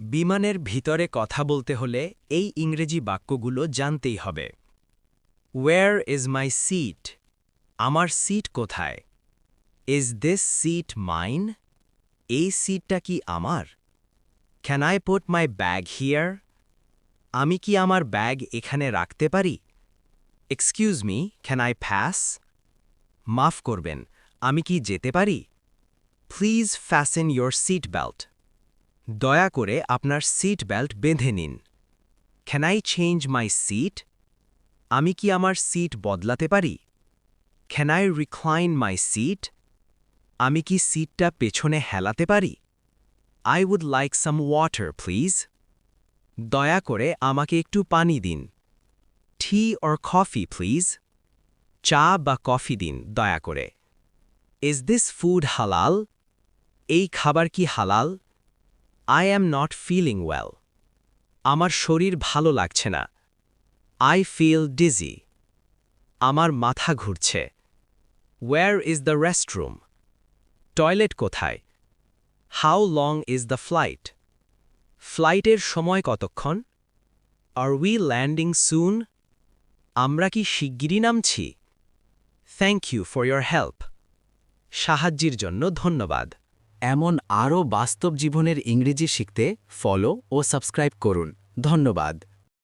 বিমানের ভিতরে কথা বলতে হলে এই ইংরেজি বাক্যগুলো জানতেই হবে। ওয়্যার ইজ মাই সিট আমার সিট কোথায়? ইজ দিস সিট মাইন এই সিটটা কি আমার? Can I put my bag here আমি কি আমার ব্যাগ এখানে রাখতে পারি? Excuse me can I pass মাফ করবেন, আমি কি যেতে পারি? Please fasten your seat belt দয়া করে আপনার সিট বেল্ট বেঁধে নিন। Can I change my seat আমি কি আমার সিট বদলাতে পারি? Can I recline my seat আমি কি সিটটা পেছনে হেলাতে পারি? I would like some water please দয়া করে আমাকে একটু পানি দিন। টি অর কফি প্লিজ চা বা কফি দিন, দয়া করে। ইজ দিস ফুড হালাল এই খাবার কি হালাল? I am not feeling well আমার শরীর ভালো লাগছে না। আই ফিল ডিজি আমার মাথা ঘুরছে। Where is the restroom toilet কোথায়? How long is the flight ফ্লাইটের সময় কতক্ষণ? আর উই ল্যান্ডিং সুন আমরা কি শিগগিরই নামছি? Thank you for your help সাহায্যের জন্য ধন্যবাদ। এমন আরও বাস্তব জীবনের ইংরেজি শিখতে ফলো ও সাবস্ক্রাইব করুন। ধন্যবাদ।